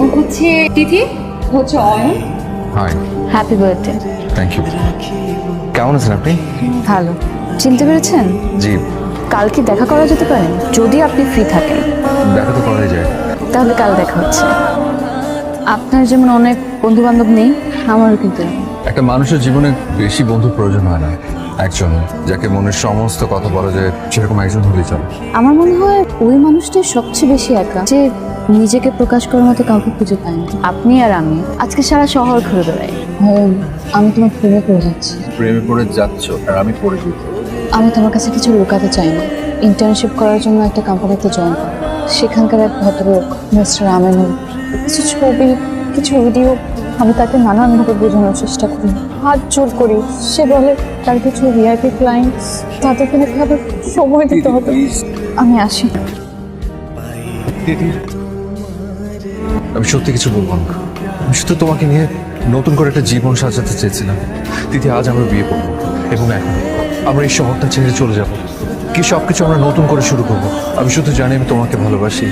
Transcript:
ও হচ্ছে তিথি হচ্ছে Ayon. Hi happy birthday thank you কেমন আছেন আপনি? ভালো। চিনতে পেরেছেন? জি। কাল কি দেখা করা যেতে পারে? যদি আপনি ফ্রি থাকেন। দেখা তো করাই যায়। তাহলে কাল দেখা হচ্ছে। আপনার যেমন অনেক বন্ধু বান্ধব নেই আমারও কিন্তু একটা মানুষের জীবনে বেশি বন্ধুর প্রয়োজন হয় না। একজন যাকে মনের সমস্ত কথা বলা যায় সেরকম একজন হলেই চলে। আমার মনে হয় ওই মানুষটাই সবচেয়ে বেশি একা যে নিজেকে প্রকাশ করার মতো কাউকে খুঁজে পায় না। আপনি আর আমি আজকে সারা শহর ঘুরে বেড়াই। আমি তোমার প্রেমে পড়ে যাচ্ছি। প্রেমে পড়ে যাচ্ছ আর আমি পড়ে আমি তোমার কাছে কিছু লুকাতে চাই না। ইন্টার্নশিপ করার জন্য একটা কোম্পানিতে জয়েন সেখানকার এক ভদ্রলোক মিস্টার আমেনুল কিছু ছবি কিছু ভিডিও আমি তাকে নানানভাবে বোঝানোর চেষ্টা করি। হাত জোর করি। সে বলে তার কিছু ভিআইপি ক্লায়েন্টস তাদেরকে নাকি আবার সময় দিতে হবে। আমি আসি। আমি সত্যি কিছু বলব না আমি শুধু তোমাকে নিয়ে নতুন করে একটা জীবন সাজাতে চেয়েছিলাম। তিথি আজ আমরা বিয়ে করব এবং এখন আমরা এই শহরটা ছেড়ে চলে যাব। কি সব কিছু আমরা নতুন করে শুরু করব? আমি শুধু জানি আমি তোমাকে ভালোবাসি।